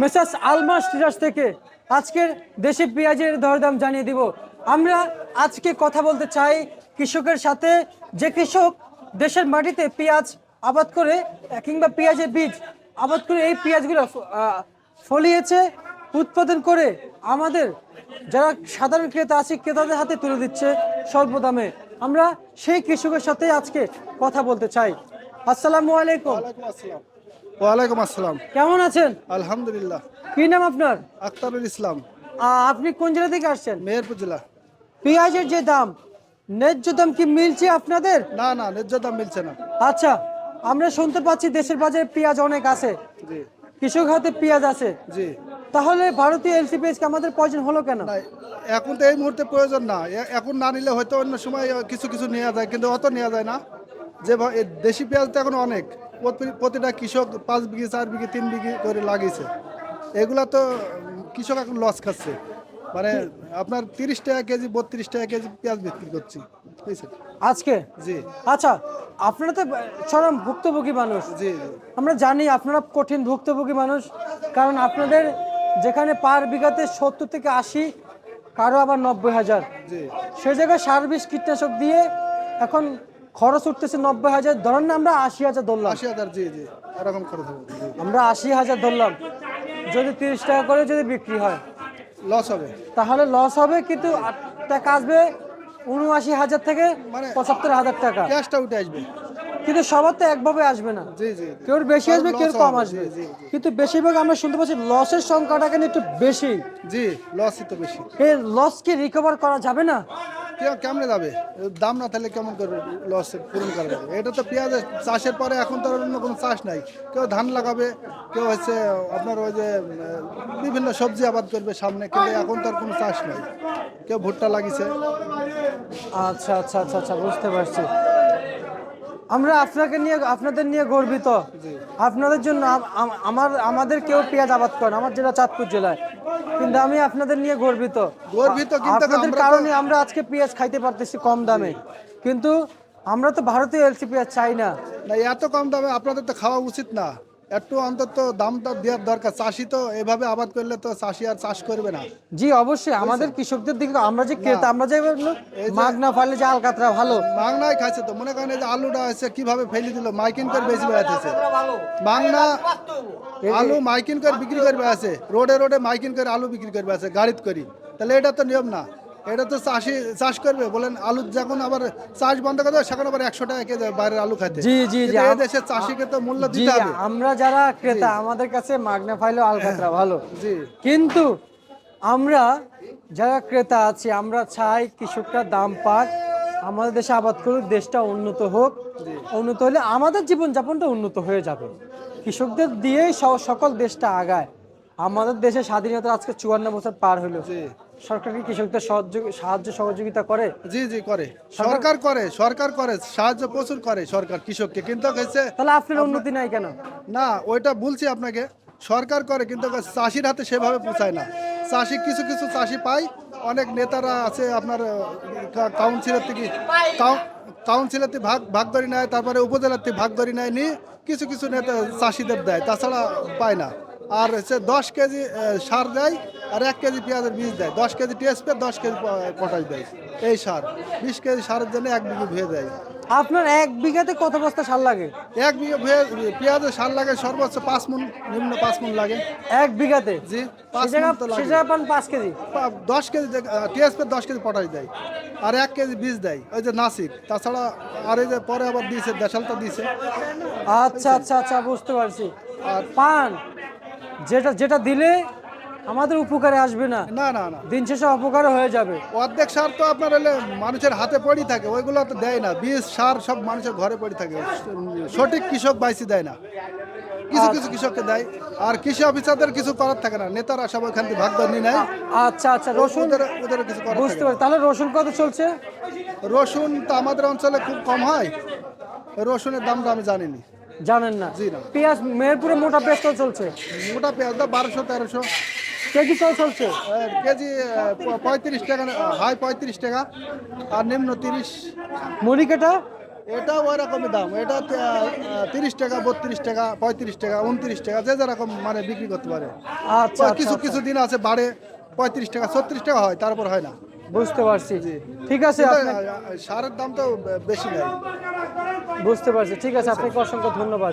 Messrs Almas টিরাস থেকে আজকের দেশে পেঁয়াজের দরদাম জানিয়ে দিব। আমরা আজকে কথা বলতে চাই কৃষকের সাথে। যে কৃষক দেশের মাটিতে পেঁয়াজ আবাদ করে কিংবা পেঁয়াজের বীজ আবাদ করে এই পেঁয়াজগুলো ফলিয়েছে, উৎপাদন করে আমাদের যারা সাধারণ ক্রেতা আছে ক্রেতাদের হাতে তুলে দিচ্ছে স্বল্প দামে। আমরা সেই কৃষকের সাথে আজকে কথা বলতে চাই। আসসালামু আলাইকুম। ওয়ালাইকুম আসসালাম। কেমন আছেন? আলহামদুলিল্লাহ। কি নাম আপনার? আখতারুল ইসলাম। আপনি কোন জেলা থেকে আসছেন? মেহেরপুর জেলা। পেঁয়াজের যে দাম ন্যায্য দাম কি মিলছে আপনাদের? না না ন্যায্য দাম মিলছে না। আচ্ছা আমরা শুনতে পাচ্ছি দেশের বাজারে পেঁয়াজ অনেক আছে। জি। কৃষক হাতে পেঁয়াজ আছে। জি। তাহলে ভারতীয় এলসি পেঁয়াজকে আমাদের প্রয়োজন হলো কেন? এখন তো এই মুহূর্তে প্রয়োজন না। এখন না নিলে হয়তো অন্য সময় কিছু কিছু নেওয়া যায় কিন্তু অত নেওয়া যায় না। যে দেশি পেঁয়াজ তো এখন অনেক। প্রতিটা কৃষক পাঁচ বিঘি চার বিঘি তিন বিঘি করে লাগিয়েছে। এগুলা তো কৃষক এখন লস খাচ্ছে। মানে আপনার তিরিশ টাকা কেজি বত্রিশ টাকা কেজি পেঁয়াজ বিক্রি করছি। আজকে? জি। আচ্ছা আপনারা তো চরম ভুক্তভোগী মানুষ। জি আমরা জানি আপনারা কঠিন ভুক্তভোগী মানুষ। কারণ আপনাদের যেখানে পার বিঘাতে সত্তর থেকে আশি কারও আবার নব্বই হাজার। জি। সে জায়গায় সার বিষ কীটনাশক দিয়ে এখন খরচ উঠতেছে নব্বই হাজার ধরেন না আমরা আশি হাজার ধরলাম। আশি হাজার জি জি এরকম খরচ হবে। আমরা আশি হাজার ধরলাম। যদি তিরিশ টাকা করে যদি বিক্রি হয় লস হবে। তাহলে লস হবে কিন্তু টাকা আসবে উনআশি হাজার থেকে মানে- পঁচাত্তর হাজার টাকা। ক্যাশটা উঠে আসবে। কিন্তু সবার তো একভাবে আসবে না। কেউ বেশি আসবে কেউ কম আসবে। কিন্তু বেশিরভাগ আমরা শুনতে পাচ্ছি লসের সংখ্যাটা কিন্তু একটু বেশি। জি লসই তো বেশি। এই লস কি রিকভার করা যাবে না? কেমনে যাবে? দাম না থাকলে কেমন করবে লস পূরণ করবে এটা তো পেঁয়াজের চাষের পরে এখন তো অন্য কোনো চাষ নাই। কেউ ধান লাগাবে, কেউ হচ্ছে আপনার ওই যে বিভিন্ন সবজি আবাদ করবে সামনে, কিন্তু এখন তো আর কোনো চাষ নাই। কেউ ভুট্টা লাগিয়েছে। আচ্ছা আচ্ছা আচ্ছা আচ্ছা বুঝতে পারছি। আমরা আপনাকে নিয়ে আপনাদের নিয়ে গর্বিত। আপনাদের জন্য আম- আম- আমার আমাদের কেউ পেঁয়াজ আবাদ করেন আমার জেলা চাঁদপুর জেলায়। কিন্তু আমি আপনাদের নিয়ে গর্বিত। গর্বিত আপনাদের কারণে আমরা আজকে পেঁয়াজ খাইতে পারতেছি কম দামে। কিন্তু আমরা তো ভারতীয় এলসি পেঁয়াজ চাই না এত কম দামে আপনাদের তো খাওয়া উচিত না। একটু অন্তত দামটা দেওয়ার দরকার। চাষি তো এভাবে আবাদ করলে তো চাষি আর চাষ করবে না। জি অবশ্যই। আমাদের কৃষকদের দিকে আমরা যে ক্রেতা আমরা যে মাগনা ফালে যে আলকাতরা ভালো। মাংনাই খাইছে তো মনে করেন যে আলুটা আছে কীভাবে ফেলে দিল মাইকিং করে বেশি বেড়াতেছে মাংনা আলু মাইকিং করে বিক্রি করবে আছে রোডে রোডে মাইকিন করে আলু বিক্রি করবে আছে গাড়িত করি। তাহলে এটা তো নিয়ম না। এটা তো চাষি চাষ করবে। বলেন আলু যখন আবার চাষ বন্ধ করে সেখন আবার একশো টাকা কেজি বাইরের আলু খাইতে। জি, জি, জি, কিন্তু দেশের চাষিকে তো মূল্য দিতে হবে। আমরা যারা ক্রেতা আমাদের কাছে মাগনা ফাইলেও আলকাতরা ভালো। জি। কিন্তু আমরা যারা ক্রেতা আছি আমরা চাই কৃষকরা দাম পাক আমাদের দেশে আবাদ করুক দেশটা উন্নত হোক। উন্নত হলে আমাদের জীবনযাপনটা উন্নত হয়ে যাবে। কৃষকদের দিয়েই সকল দেশটা আগায়। আমাদের দেশে স্বাধীনতা আজকে চুয়ান্ন বছর পার হলো। সরকার কি কৃষকদের সাহায্য সহযোগিতা করে? জি জি করে। সরকার করে সরকার করে সাহায্য প্রচুর করে সরকার কৃষককে। কিন্তু তাহলে আপনার উন্নতি নাই কেন? না ওইটা বলছি আপনাকে। সরকার করে কিন্তু চাষির হাতে সেভাবে পৌঁছায় না। চাষি কিছু কিছু চাষি পায়। অনেক নেতারা আছে আপনার কাউন্সিলের থেকে কাউন্সিলের থেকে ভাগ ভাগ করে নেয় তারপরে উপজেলার থেকে ভাগ করে নেয় নিয়ে কিছু কিছু নেতা চাষিদের দেয় তাছাড়া পায় না। আর হচ্ছে দশ কেজি সার দেয় আর এক কেজি পেঁয়াজের বীজ দেয়। দশ কেজি টিএসপি দশ কেজি পটাশ দেয় এই সার। বিশ কেজি সারের জন্য এক বিঘে ভুয়ে দেয়। আপনার এক বিঘাতে কত বস্তা সার লাগে? এক বিঘে ভুয়ে পেঁয়াজের সার লাগে সর্বোচ্চ পাঁচ মন নিম্ন পাঁচ মন লাগে। এক বিঘাতে? জি পান পাঁচ কেজি? দশ কেজি টিএসপি দশ কেজি পটাশ দেয়। আর এক কেজি বীজ দেয়। ওই যে নাসিক তাছাড়া আর এই যে পরে আবার দিয়েছে দেশালটা দিয়েছে। আচ্ছা আচ্ছা আচ্ছা বুঝতে পারছি। আর পান? যেটা যেটা দিলে আমাদের উপকারে আসবে না। না না না। দিন শেষে অপকারও হয়ে যাবে। অর্ধেক সার তো আপনার হলে মানুষের হাতে পড়ি থাকে ওইগুলো তো দেয় না। বীজ সার সব মানুষের ঘরে পড়ে থাকে। সঠিক কৃষক বাইসি দেয় না। কিছু কিছু কৃষককে দেয়। আর কৃষি অফিসারদের কিছু করার থাকে না। নেতারা সব ওখান থেকে ভাগ নিয়ে নেয়। আচ্ছা আচ্ছা রসুন? ওদের কিছু করার বুঝতে পারি তাহলে রসুন কত চলছে? রসুন তো আমাদের অঞ্চলে খুব কম হয়। রসুনের দামটা আমি জানিনি। জানেন না। পেঁয়াজ মেহেরপুরে মোটা পেঁয়াজ তো চলছে? মোটা পেঁয়াজ তো বারোশো তেরোশো। কেজি কত চলছে? কেজি পঁয়ত্রিশ টাকা হাই পঁয়ত্রিশ টাকা আর নিম্ন তিরিশ। মুড়িকেটা এটা? ওই রকমই দাম। এটা তিরিশ টাকা বত্রিশ টাকা পঁয়ত্রিশ টাকা উনত্রিশ টাকা যে যেরকম মানে বিক্রি করতে পারে। আচ্ছা, আচ্ছা কিছু আচ্ছা। কিছু দিন আছে বাড়ে পঁয়ত্রিশ টাকা ছত্রিশ টাকা হয় তারপর হয় না। বুঝতে পারছি। ঠিক আছে সারের দাম তো বেশি নাই বুঝতে পারছি। ঠিক আছে আপনাকে অসংখ্য ধন্যবাদ।